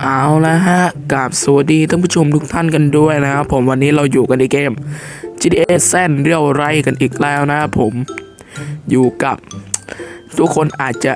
เอาละฮะกับสวัสดีท่านผู้ชมทุกท่านกันด้วยนะครับผมวันนี้เราอยู่กันในเกม GTA แซนเรียวไรกันอีกแล้วนะครับผมอยู่กับ ทุกคนอาจจะ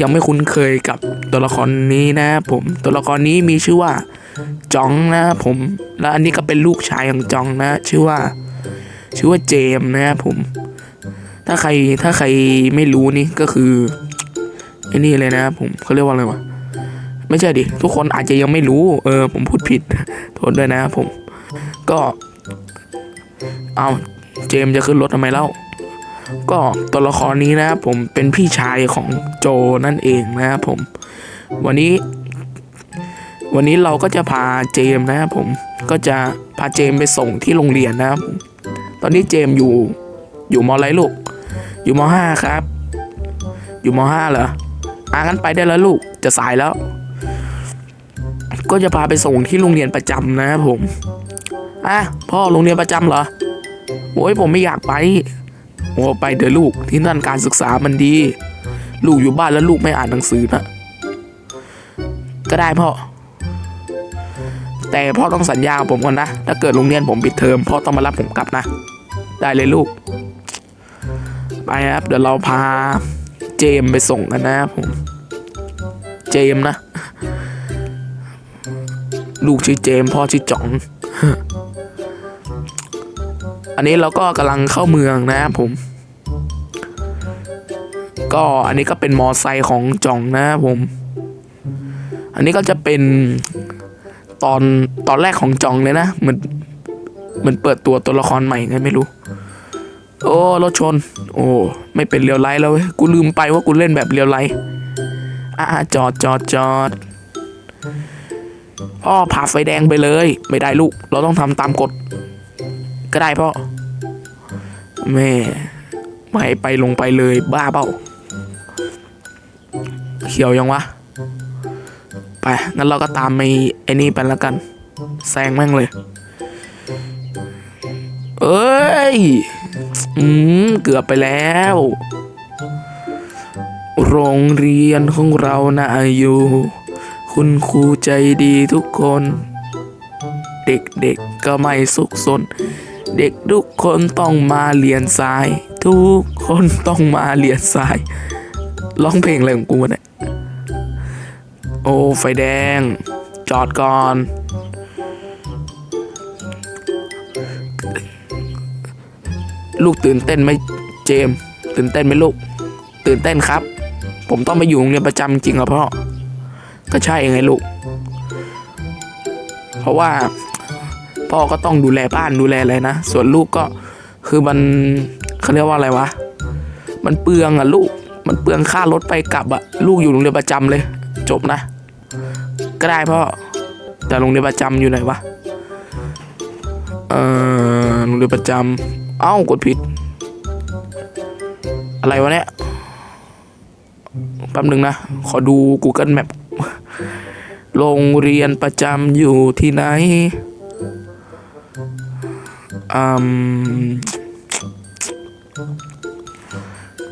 ยังไม่คุ้นเคยกับตัวละครนี้นะครับผมตัวละครนี้มีชื่อว่าจองนะครับผมและอันนี้ก็เป็นลูกชายของจองนะ ชื่อว่า ชื่อว่าเจมนะครับผม ถ้าใครถ้าใครไม่รู้นี่ก็คือไอ้นี่เลยนะครับผมเขาเรียกว่าอะไรวะ ไม่ใช่ดิ ทุกคนอาจจะยังไม่รู้ เออ ผมพูดผิด โทษด้วยนะครับผม ก็ เอาเจมจะขึ้นรถทำไมเล่า ก็ตัวละครนี้นะครับผมเป็นพี่ชายของโจนั่นเองนะครับผม วันนี้ วันนี้เราก็จะพาเจมนะครับผม ก็จะพาเจมไปส่งที่โรงเรียนนะครับ ตอนนี้เจมอยู่ อยู่มอะไรลูก อยู่มห้าครับ อยู่มห้าเหรออ่างั้นไปได้แล้วลูก จะสายแล้ว ก็จะพาไปส่งที่โรงเรียนประจำนะครับผมอะพ่อโรงเรียนประจำเหรอโอ้ยผมไม่อยากไปโอ้ไปเถอะลูกที่นั่นการศึกษามันดี ลูกอยู่บ้านแล้วลูกไม่อ่านหนังสือนะก็ได้พ่อ แต่พ่อต้องสัญญาผมก่อนนะถ้าเกิดโรงเรียนผมปิดเทอมพ่อต้องมารับผมกลับนะ ได้เลยลูก ไปครับ เดี๋ยวเราพาเจมไปส่งกันนะครับผม เจมนะ ลูกชื่อเจมพ่อชื่อจ๋อง อันนี้เราก็กำลังเข้าเมืองนะครับผม ก็อันนี้ก็เป็นมอไซค์ของจ่องนะครับผม อันนี้ก็จะเป็นตอนตอนแรกของจ่องเลยนะเหมือนเหมือนเปิดตัวตัวละครใหม่ไงไม่รู้ โอ้รถชน โอ้ไม่เป็นเรียวไลท์แล้วเว้ยกูลืมไปว่ากูเล่นแบบเรียวไลท์อ่าจอดจอดจอด พ่อผ่าไฟแดงไปเลย ไม่ได้ลูก เราต้องทำตามกฎ ก็ได้พ่อ แม่ ไม่ไปลงไปเลยบ้าเปล่า เขียวยังวะ ไปงั้นเราก็ตามไอ้ไอ้นี่ไปแล้วกัน แซงแม่งเลย เอ้ย อืม เกือบไปแล้วโรงเรียนของเราน่าอยู่ คุณครูใจดีทุกคน เด็กๆก็ไม่สุขสน เด็กทุกคนต้องมาเรียนสาย ทุกคนต้องมาเรียนสาย ร้องเพลงอะไรของกูเนี่ย โอ้ ไฟแดง จอดก่อน ลูกตื่นเต้นไหมเจม ตื่นเต้นไหมลูก ตื่นเต้นครับ ผมต้องไปอยู่โรงเรียนประจำจริงเหรอพ่อ ก็ใช่ไงลูก เพราะว่าพ่อก็ต้องดูแลบ้านดูแลอะไรนะ ส่วนลูกก็คือมันเขาเรียกว่าอะไรวะ มันเปลืองอะลูก มันเปลืองค่ารถไปกลับอะลูกอยู่โรงเรียนประจำเลย จบนะ ก็ได้พ่อ แต่โรงเรียนประจำอยู่ไหนวะ เออโรงเรียนประจำเอ้ากดผิด อะไรวะเนี่ย แป๊บหนึ่งนะ ขอดู Google Map โรงเรียนประจำอยู่ที่ไหนอืม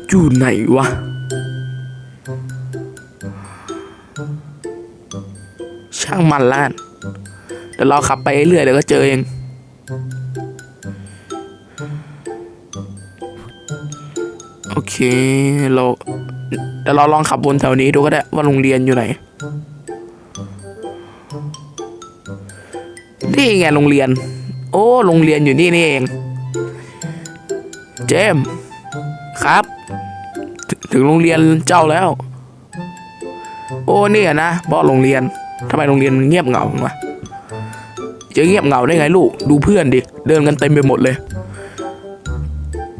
อยู่ไหนวะ ช่างมันล้าน เดี๋ยวเราขับไปเรื่อยเดี๋ยวก็เจอเอง โอเค เราเดี๋ยวเราลองขับวนแถวนี้ดูก็ได้ว่าโรงเรียนอยู่ไหน นี่ไงโรงเรียน โอ้โรงเรียนอยู่นี่นี่เอง เจมครับถถึงโรงเรียนเจ้าแล้ว โอ้เนี่ยนะเพราะโรงเรียนทำไมโรงเรียนมันเงียบเหงาวะจะเงียบเหงาได้ไงลูก ดูเพื่อนดิ เดินกันเต็มไปหมดเลย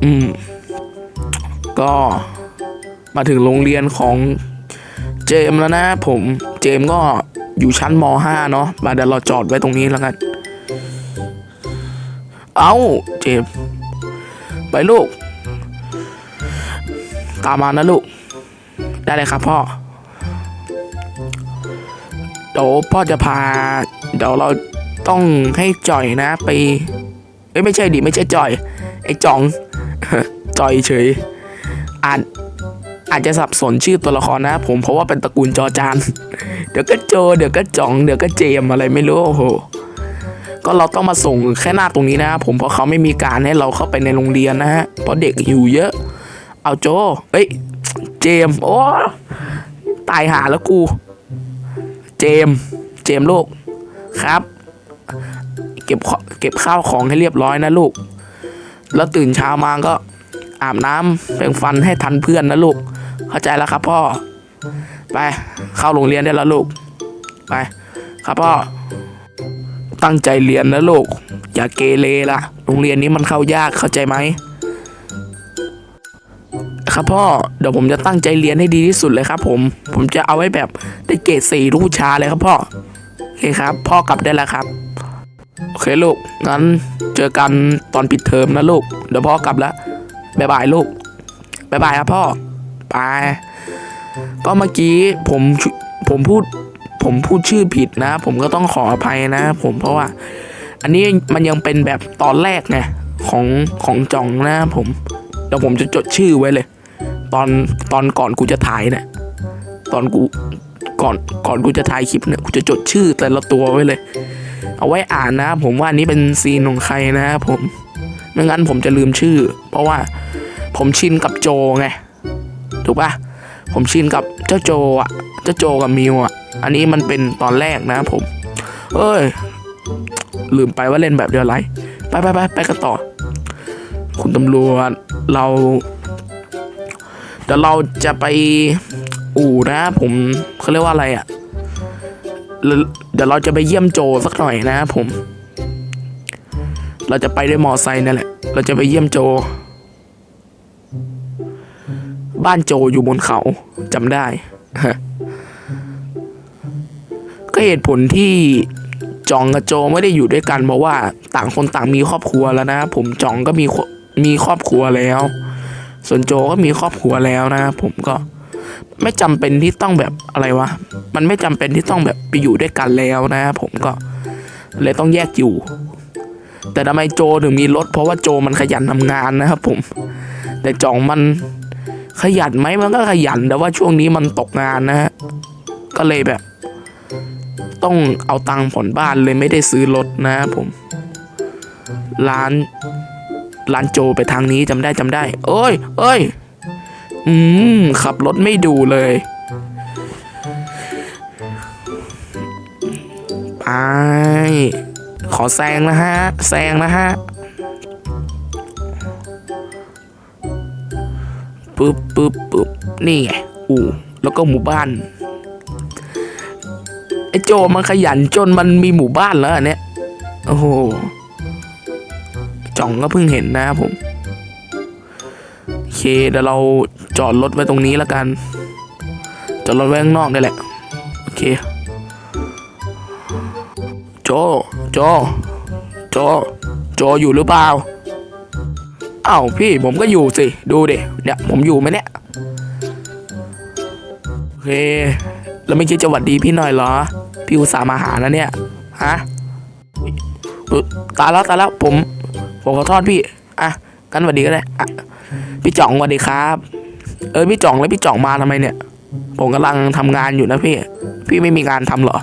อืม ก็มาถึงโรงเรียนของ เจมแล้วนะผมเจมก็อยู่ชั้นม .5 เนาะมาเดี๋ยวเราจอดไว้ตรงนี้แล้วกัน เอาเจม ไปลูก ตามมานะลูก ได้เลยครับพ่อ เดี๋ยวพ่อจะพา เดี๋ยวเราต้องให้จ่อยนะไปเอ้ยไม่ใช่ดิไม่ใช่จ่อย ไอ้จ่อง จ่อยเฉยอ่าน อาจจะสับสนชื่อตัวละครนะผมเพราะว่าเป็นตระกูลจอจาน เดี๋ยวก็โจ เดี๋ยวก็จ่อง เดี๋ยวก็เจมอะไรไม่รู้โอ้โห ก็เราต้องมาส่งแค่หน้าตรงนี้นะผมเพราะเขาไม่มีการให้เราเข้าไปในโรงเรียนนะฮะ เพราะเด็กอยู่เยอะ เอาโจ เอ้ย เจม โอ้ตายหาแล้วกู เจม เจมลูกครับ เก็บเก็บข้าวของให้เรียบร้อยนะลูก แล้วตื่นเช้ามาก็อาบน้ำแปรงฟันให้ทันเพื่อนนะลูก เข้าใจแล้วครับพ่อ ไป เข้าโรงเรียนได้แล้วลูก ไป ครับพ่อ ตั้งใจเรียนนะลูก อย่าเกเรล่ะ โรงเรียนนี้มันเข้ายากเข้าใจไหม ครับพ่อ เดี๋ยวผมจะตั้งใจเรียนให้ดีที่สุดเลยครับ ผม ผมจะเอาไว้แบบได้เกรดสี่ทุกวิชาเลยครับพ่อ โอเคครับ พ่อกลับได้แล้วครับโอเคลูก งั้นเจอกันตอนปิดเทอมนะลูก เดี๋ยวพ่อกลับแล้วบ๊ายบายลูกบ๊ายบายครับพ่อ ไปก็เมื่อกี้ผมผมพูดผมพูดชื่อผิดนะ ผมก็ต้องขออภัยนะ ผมเพราะว่า อันนี้มันยังเป็นแบบตอนแรกไงของของจองนะ ผมเดี๋ยวผมจะจดชื่อไว้เลย ตอนตอนก่อนกูจะถ่ายเนี่ยตอนกูก่อนก่อนกูจะถ่ายคลิปเนี่ยกูจะจดชื่อแต่ละตัวไว้เลย เอาไว้อ่านนะ ผมว่านนี้เป็นซีนของใครนะผมไม่งั้นผมจะลืมชื่อ เพราะว่าผมชินกับโจไง ถูกปะผมชินกับเจ้าโจอะเจ้าโจกับมิวอะ อันนี้มันเป็นตอนแรกนะผม เอ้ย ลืมไปว่าเล่นแบบเดียวไร ไปไปไปไปกันต่อ คุณตำรวจเราเดี๋ยวเราจะไปอู่นะ ผมเขาเรียกว่าอะไรอะ เดี๋ยวเราจะไปเยี่ยมโจสักหน่อยนะผม เราจะไปด้วยมอไซค์นั่นแหละ เราจะไปเยี่ยมโจ บ้านโจอยู่บนเขาจำได้ก็เหตุผลที่จองกับโจไม่ได้อยู่ด้วยกัน เพราะว่าต่างคนต่างมีครอบครัวแล้วนะ ผมจองก็มีมีครอบครัวแล้ว ส่วนโจก็มีครอบครัวแล้วนะ ผมก็ไม่จำเป็นที่ต้องแบบอะไรวะ มันไม่จำเป็นที่ต้องแบบไปอยู่ด้วยกันแล้วนะ ผมก็เลยต้องแยกอยู่ แต่ทำไมโจถึงมีรถ เพราะว่าโจมันขยันทำงานนะครับผม แต่จ่องมัน ขยันไหมมันก็ขยันแต่ว่าช่วงนี้มันตกงานนะฮะก็เลยแบบ ต้องเอาตังค์ผ่อนบ้านเลยไม่ได้ซื้อรถนะครับผมร้านร้านโจไปทางนี้จำได้จำได้ เอ้ยเอ้ยอืมขับรถไม่ดูเลยไปขอแซงนะฮะ แซงนะฮะ ปึ๊บปึ๊บปึ๊บนี่ไงอู่แล้วก็หมู่บ้านไอ้โจมันขยันจนมันมีหมู่บ้านแล้วอันเนี้ยโอ้โหจ่องก็เพิ่งเห็นนะครับผมโอเคเดี๋ยวเราจอดรถไว้ตรงนี้แล้วกันจอดรถไว้ข้างนอกได้แหละโอเคโจโจโจโจอยู่หรือเปล่า อ้าวพี่ผมก็อยู่สิ ดูดิเนี่ยผมอยู่ไหมเนี่ยโอเคแล้วไม่คิดจะหวัดดีพี่หน่อยเหรอ พี่อุตส่าห์มาหานะเนี่ยฮะตายแล้วตายแล้วผม ผมขอโทษพี่ อะกันหวัดดีก็ได้อะพี่จ่องสวัสดีครับ เออพี่จ่องแล้วพี่จ่องมาทำไมเนี่ย ผมกำลังทำงานอยู่นะพี่ พี่ไม่มีงานทำเหรอ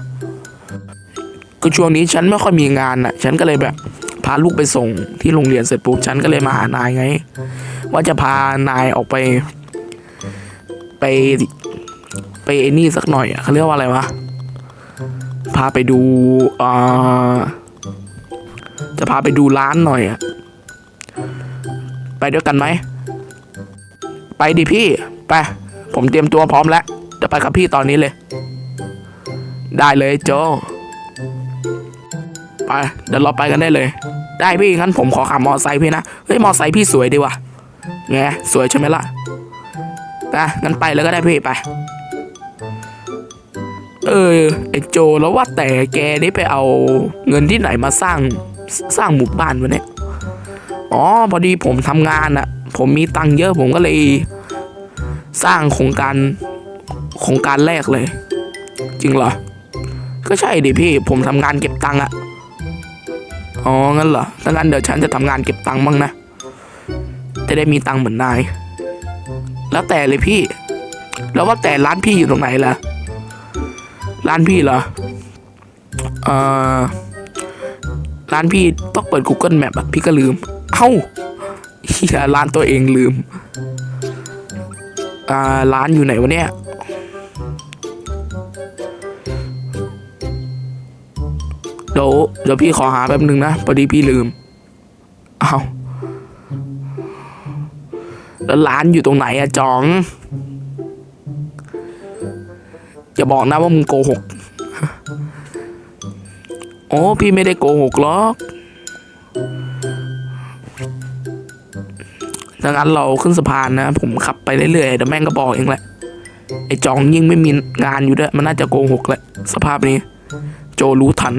ก็ช่วงนี้ฉันไม่ค่อยมีงานอะ ฉันก็เลยแบบ พาลูกไปส่งที่โรงเรียนเสร็จปุ๊บฉันก็เลยมาหานายไง ว่าจะพานายออกไป ไปไปไอ้นี่สักหน่อยอะเขาเรียกว่าอะไรวะพาไปดูอ่าจะพาไปดูร้านหน่อยอะไปด้วยกันไหมไปดิพี่ไปผมเตรียมตัวพร้อมแล้วเดี๋ยวไปกับพี่ตอนนี้เลย ได้เลยโจไปเดี๋ยวเราไปกันได้เลย ได้พี่งั้นผมขอขับมอไซค์พี่นะเฮ้ยมอไซค์พี่สวยดีว่ะไงสวยใช่ไหมล่ะนะงั้นไปแล้วก็ได้พี่ไป เออไอโจแล้วว่าแต่แกได้ไปเอาเงินที่ไหนมาสร้างสร้างหมู่บ้านวะเนี่ยอ๋อพอดีผมทำงานอะผมมีตังค์เยอะผมก็เลย สร้างโครงการโครงการแรกเลย จริงเหรอ ก็ใช่ดิพี่ผมทำงานเก็บตังค์อะ อ๋อ งั้นเหรอถ้างั้นเดี๋ยวฉันจะทำงานเก็บตังค์บ้างนะ จะได้มีตังค์เหมือนนาย แล้วแต่เลยพี่ แล้วว่าแต่ร้านพี่อยู่ตรงไหนล่ะ ร้านพี่เหรอ เอ่อ ร้านพี่ต้องเปิด Google Map อะพี่ก็ลืม เอ้าเฮียร้านตัวเองลืม อ่า ร้านอยู่ไหนวะเนี่ย เดี๋ยวเดี๋ยวพี่ขอหาแป๊บหนึ่งนะพอดีพี่ลืมเอาแล้วร้านอยู่ตรงไหนอะจองอย่าบอกนะว่ามึงโกหกโอ้พี่ไม่ได้โกหกหรอกดังนั้นเราขึ้นสะพานนะ ผมขับไปเรื่อยๆเดี๋ยวแม่งก็บอกเองแหละไอ้จองยิ่งไม่มีงานอยู่ด้วย มันน่าจะโกหกแหละสภาพนี้ โจรู้ทัน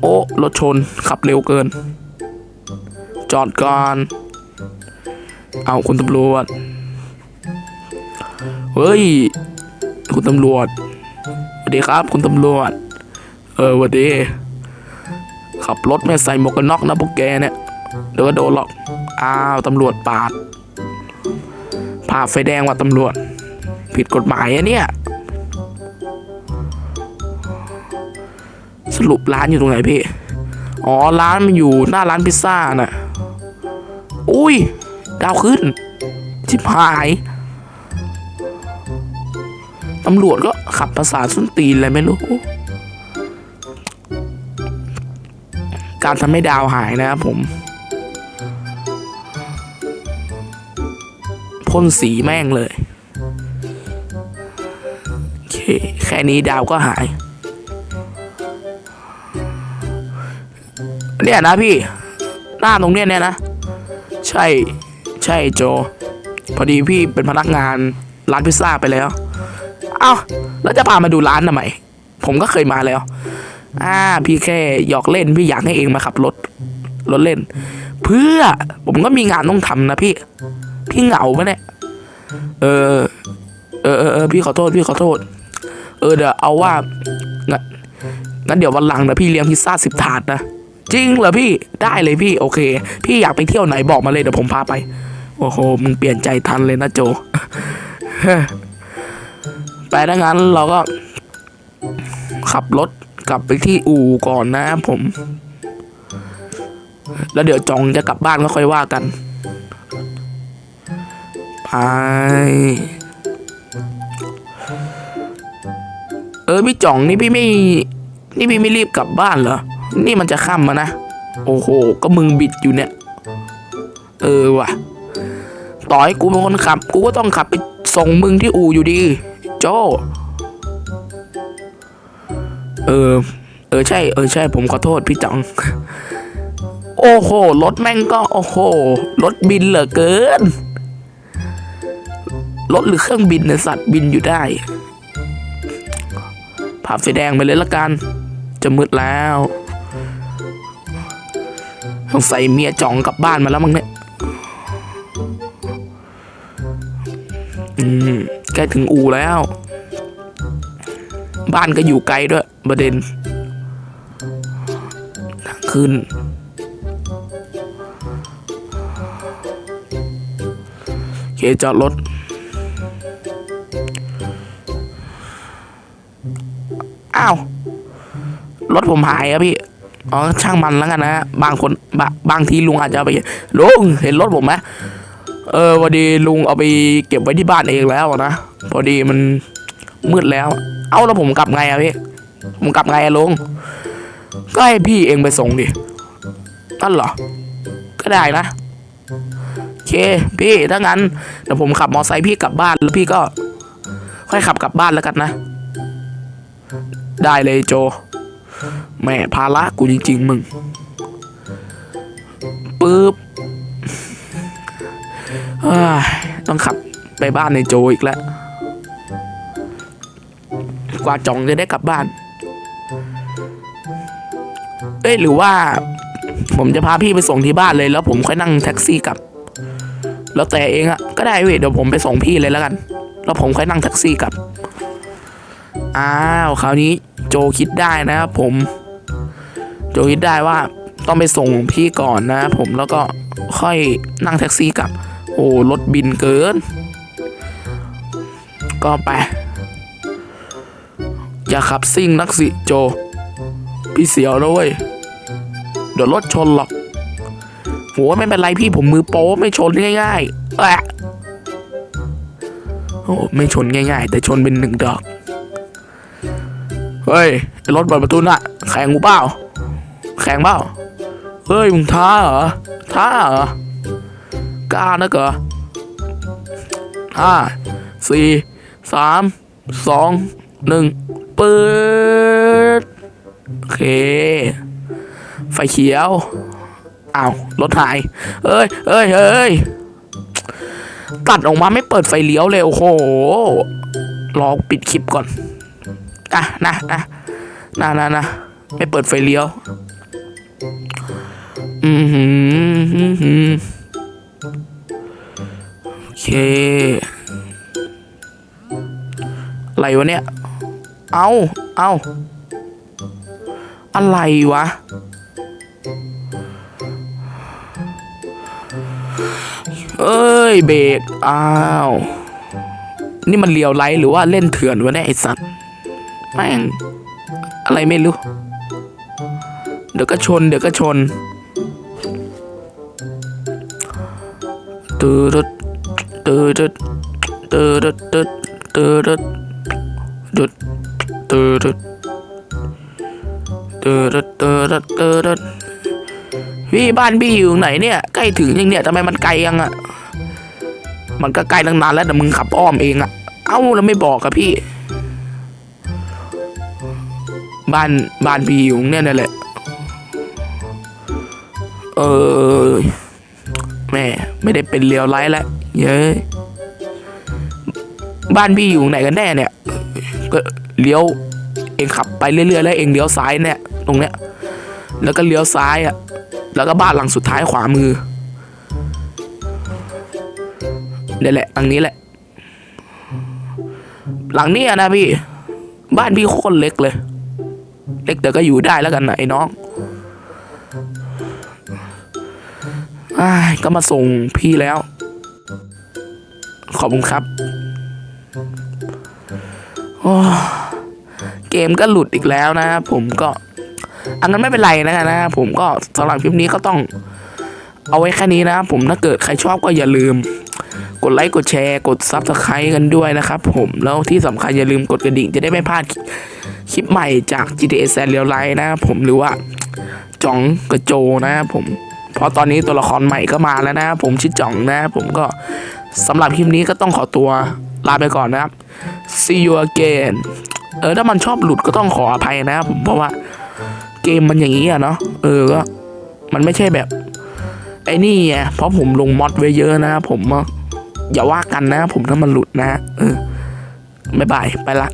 โอ้รถชนขับเร็วเกิน จอดก่อน เอาคุณตำรวจ เฮ้ย คุณตำรวจสวัสดีครับ คุณตำรวจ เออสวัสดีขับรถไม่ใส่หมวกกันน็อกนะพวกแกเนี่ยเดี๋ยวก็โดนหรอก อ้าว ตำรวจปาดผ่าไฟแดงว่ะตำรวจ ผิดกฎหมายอะเนี่ย สรุปร้านอยู่ตรงไหนพี่ อ๋อ ร้านมันอยู่หน้าร้านพิซซ่าน่ะ อุ้ย ดาวขึ้นชิบหายตำรวจก็ขับภาษาส้นตีนอะไรไม่รู้ การทำให้ดาวหายนะครับผมพ่นสีแม่งเลย แค่นี้ดาวก็หาย เนี่ยนะพี่ หน้าตรงเนี้ยเนี่ยนะ ใช่ใช่โจ พอดีพี่เป็นพนักงานร้านพิซซ่าไปแล้ว เอ้าแล้วจะพามาดูร้านทำไม ผมก็เคยมาแล้ว อ่า พี่แค่หยอกเล่น พี่อยากให้เองมาขับรถ รถเล่น เพื่อผมก็มีงานต้องทำนะพี่ พี่เหงาปะเนี่ย เออ เออเออพี่ขอโทษ พี่ขอโทษ เออเดี๋ยวเอาว่างั้นงั้นเดี๋ยววันหลังนะพี่เลี้ยงพิซซ่าสิบถาดนะ จริงเหรอพี่ได้เลยพี่โอเค พี่อยากไปเที่ยวไหนบอกมาเลยเดี๋ยวผมพาไป โอ้โหมึงเปลี่ยนใจทันเลยนะโจไปดังนั้นเราก็ ขับรถกลับไปที่อู่ก่อนนะผม แล้วเดี๋ยวจองจะกลับบ้านก็ค่อยว่ากัน ไป พี่จ่องนี่พี่ไม่ นี่พี่ไม่รีบกลับบ้านเหรอ นี่มันจะค่ำมานะ โอ้โห ก็มึงบิดอยู่เนี่ย เออว่ะ ต่อให้กูเป็นคนขับ กูก็ต้องขับไปส่งมึงที่อู่อยู่ดี โจ เออ เออใช่ เออใช่ ผมขอโทษพี่จ่อง โอ้โห รถแม่งก็ โอ้โห รถบินเหลือเกินรถหรือเครื่องบินเนี่ยสัตว์บินอยู่ได้ ผ่าไฟแดงไปเลยละกัน จะมืดแล้วสงสัยเมียจ่องกลับบ้านมาแล้วมั้งเนี่ยอืมใกล้ถึงอู่แล้ว บ้านก็อยู่ไกลด้วยประเด็นทางขึ้นเคจอดรถ อ้าวรถผมหายอะพี่อ๋อช่างมันแล้วกันนะบางคนบะบางทีลุงอาจจะไปลุงเห็นรถผมไหมเออพอดีลุงเอาไปเก็บไว้ที่บ้านเองแล้วนะพอดีมันมืดแล้ว เอ้าแล้วผมกลับไงอะพี่ผมกลับไงอะลุงก็ให้พี่เองไปส่งดินั่นเหรอ ก็ได้นะโอเคพี่ถ้างั้นเดี๋ยวผมขับมอไซค์พี่กลับบ้านแล้วพี่ก็ ค่อยขับกลับบ้านแล้วกันนะ ได้เลยโจ แม่ภาระกูจริง ๆ มึงปึ๊บต้องขับไปบ้านในโจอีกแล้ว กว่าจ่องจะได้กลับบ้าน เอ้ยหรือว่า ผมจะพาพี่ไปส่งที่บ้านเลยแล้วผมค่อยนั่งแท็กซี่กลับ แล้วแต่เองอะก็ได้เว้ยเดี๋ยวผมไปส่งพี่เลยแล้วกัน แล้วผมค่อยนั่งแท็กซี่กลับ อ้าวคราวนี้โจคิดได้นะครับผม โจคิดได้ว่าต้องไปส่งพี่ก่อนนะครับผมแล้วก็ค่อยนั่งแท็กซี่กลับ โอ้รถบินเกิน ก็ไป อย่าขับซิ่งนักสิโจ พี่เสียวนะเว้ยเดี๋ยวรถชนหรอกโหไม่เป็นไรพี่ผมมือโป๊ไม่ชนง่ายๆแอะโอ้ไม่ชนง่ายๆ แต่ชนเป็นหนึ่งดอก เฮ้ยไอ้รถเปิดประตูน่ะ แข่งกูเปล่า แข่งเปล่า เฮ้ยมึงท้าเหรอ ท้าเหรอ กล้านะเกอห้าสี่สามสองหนึ่งเปิดโอเค ไฟเขียวอ้าวรถหายเอ้ยเอ้ยเอ้ยตัดออกมาไม่เปิดไฟเลี้ยวเลยโอ้โหรอปิดคลิปก่อน อะนะนะนะนะนะไม่เปิดไฟเลี้ยว อือหือหือหือโอเคอะไรวะเนี่ย เอาเอาอะไรวะ เอ้ย เบรก อ้าว นี่มันเลียวไลหรือว่าเล่นเถื่อนวะเนี่ยไอสัตว์ แม่ง อะไรไม่รู้ เดี๋ยวก็ชน เดี๋ยวก็ชนตืดดตืดดตืดตืดตืดตืดตืดตืดตืดตืดดพี่บ้านพี่อยู่ไหนเนี่ย ใกล้ถึงยังเนี่ยทำไมมันไกลยังอะมันก็ใกล้ตั้งนานแล้วแต่มึงขับอ้อมเองอะเอ้าแล้วไม่บอกอะพี่ บ้านบ้านพี่อยู่เนี่ยนั่นแหละ เออแม่ไม่ได้เป็นเลียวไลท์แล้วเย้ยบ้านพี่อยู่ไหนกันแน่เนี่ย ก็เลี้ยว เองขับไปเรื่อยๆแล้วเองเลี้ยวซ้ายเนี่ย ตรงเนี้ย แล้วก็เลี้ยวซ้ายอะ แล้วก็บ้านหลังสุดท้ายขวามือนี่แหละหลังนี้แหละ หลังนี้นะพี่ บ้านพี่โคตรเล็กเลย เล็กแต่ก็อยู่ได้แล้วกันนะไอ้น้องอ้ก็มาส่งพี่แล้ว ขอบคุณครับเกมก็หลุดอีกแล้วนะผมก็อันนั้นไม่เป็นไรนะนะผมก็สำหรับคลิปนี้ก็ต้อง เอาไว้แค่นี้นะผมถ้าเกิดใครชอบก็อย่าลืม กดไลค์กดแชร์ กดซับสไครต์กันด้วยนะครับผมแล้วที่สำคัญอย่าลืมกดกระดิ่งจะได้ไม่พลาด คลิปใหม่จาก GTA San Real Life นะครับผมหรือว่าจ่องกับโจนะครับผมเพราะตอนนี้ตัวละครใหม่ก็มาแล้วนะครับผมชื่อจ่องนะครับผมก็สำหรับคลิปนี้ก็ต้องขอตัวลาไปก่อนนะครับ see you again เออถ้ามันชอบหลุดก็ต้องขออภัยนะครับผมเพราะว่าเกมมันอย่างนี้อะเนาะเออก็มันไม่ใช่แบบ ไอ้นี่ไงเพราะผมลงมอดไว้เยอะนะ ผมอย่าว่ากันนะ ผมถ้ามันหลุดนะ เออบ๊ายบายไปละ